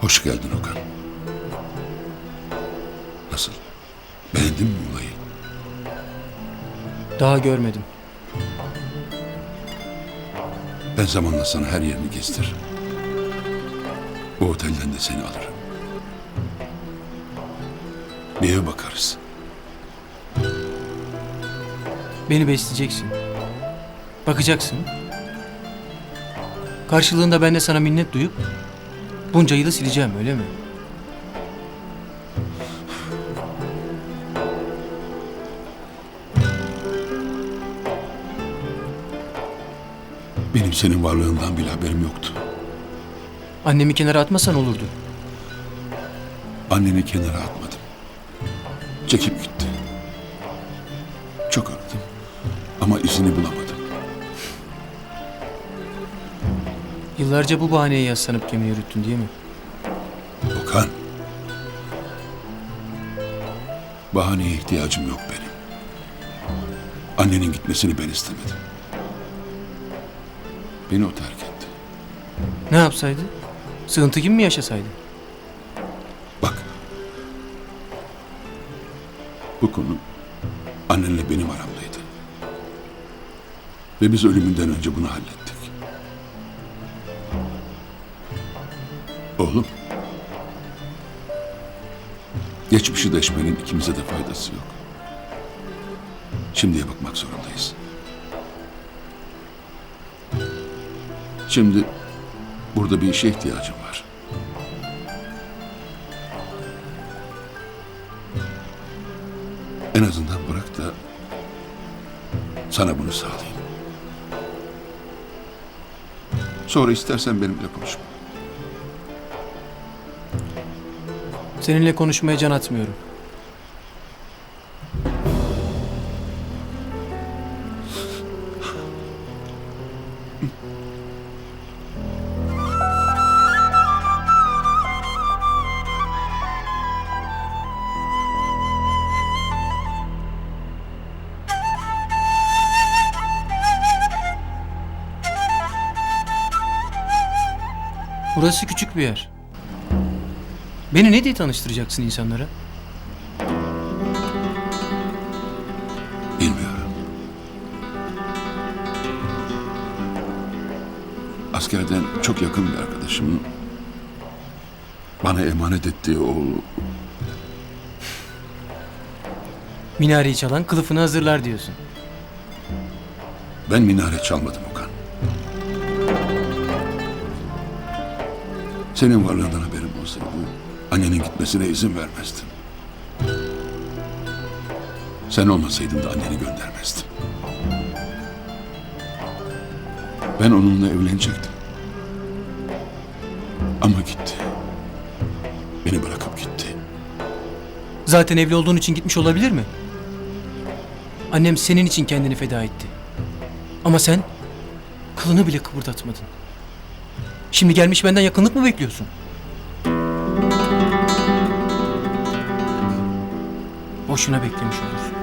Hoş geldin Okan. Nasıl? Beğendin mi olayı? Daha görmedim. Ben zamanla sana her yerini gezdiririm. Bu otelden de seni alırım. Bir eve bakarız. Beni besleyeceksin. Bakacaksın. Karşılığında ben de sana minnet duyup bunca yılı sileceğim öyle mi? Benim senin varlığından bile haberim yoktu. Annemi kenara atmasan olurdu. Anneni kenara atmadım. Çekip gitti. Çok aradım. Ama izini bulamadım. Yıllarca bu bahaneye yaslanıp gemi yürüttün değil mi? Okan. Bahaneye ihtiyacım yok benim. Annenin gitmesini ben istemedim. Beni o terk etti. Ne yapsaydı? Sığıntı gibi mi yaşasaydı? Bak. Bu konu annenle benim aramdaydı. Ve biz ölümünden önce bunu hallettik. Oğlum. Geçmişi deşmenin ikimize de faydası yok. Şimdiye bakmak zorundayız. Şimdi burada bir işe ihtiyacım var. En azından bırak da sana bunu sağlayayım. Sonra istersen benimle konuşma. Seninle konuşmaya can atmıyorum. Burası küçük bir yer. Beni ne diye tanıştıracaksın insanlara? Bilmiyorum. Askerden çok yakın bir arkadaşımın bana emanet ettiği oğlu Minareyi çalan kılıfını hazırlar diyorsun. ben minare çalmadım Okan. Senin varlığından haberim olsaydı annenin gitmesine izin vermezdim. Sen olmasaydın da anneni göndermezdim. Ben onunla evlenecektim. Ama gitti. Beni bırakıp gitti. Zaten evli olduğun için gitmiş olabilir mi? Annem senin için kendini feda etti. Ama sen kılını bile kıpırdatmadın. Şimdi gelmiş benden yakınlık mı bekliyorsun? Boşuna beklemiş olursun.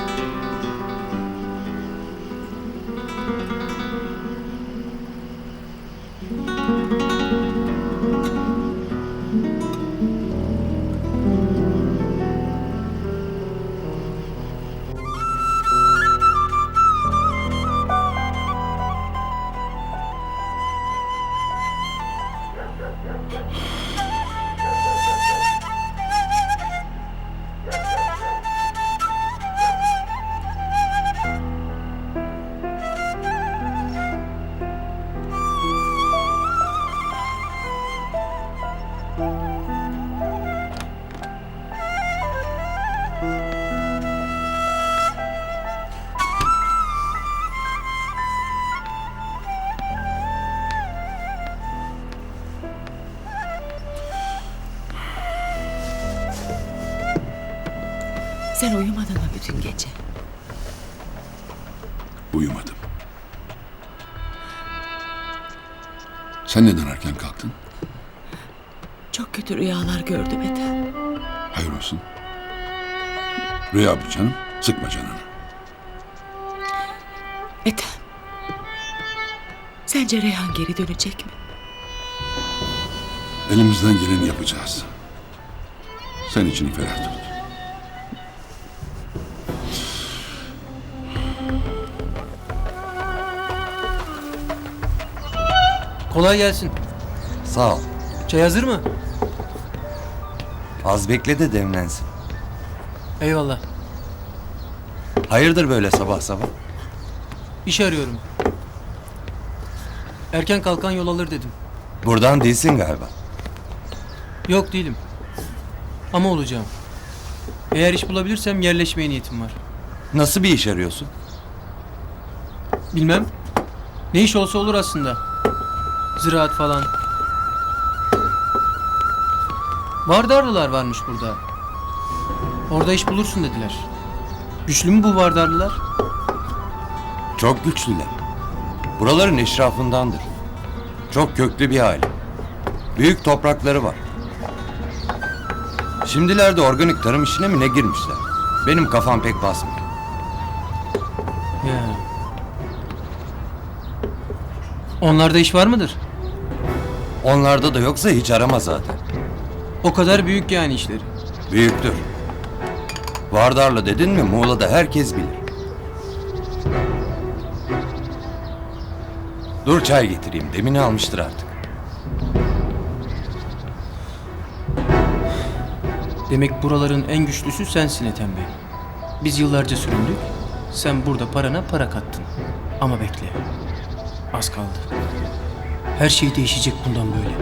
Sen uyumadın mı bütün gece? Uyumadım. Sen neden erken kalktın? Çok kötü rüyalar gördüm Ethem. Hayır olsun. Rüya bu canım. Sıkma canını. Ethem. Sence Reyhan geri dönecek mi? Elimizden geleni yapacağız. Sen içini ferah tut. Kolay gelsin. Sağ ol. Çay hazır mı? Az bekle de demlensin. Eyvallah. Hayırdır böyle sabah sabah? İş arıyorum. Erken kalkan yol alır dedim. Buradan değilsin galiba. Yok değilim. Ama olacağım. Eğer iş bulabilirsem yerleşmeye niyetim var. Nasıl bir iş arıyorsun? Bilmem. Ne iş olsa olur aslında. Ziraat falan. Vardarlılar varmış burada. Orada iş bulursun dediler. Güçlü mü bu vardarlılar? Çok güçlüler. Buraların eşrafındandır. Çok köklü bir aile. Büyük toprakları var. Şimdilerde organik tarım işine mi ne girmişler? Benim kafam pek basmıyor. Ya. Onlarda iş var mıdır? Onlarda da yoksa hiç arama zaten. O kadar büyük yani işleri. Büyüktür. Vardarlı dedin mi Muğla'da herkes bilir. Dur çay getireyim. Demini almıştır artık. Demek buraların en güçlüsü sensin Ethem Bey. Biz yıllarca süründük. Sen burada parana para kattın. Ama bekle. Az kaldı. Her şey değişecek bundan böyle.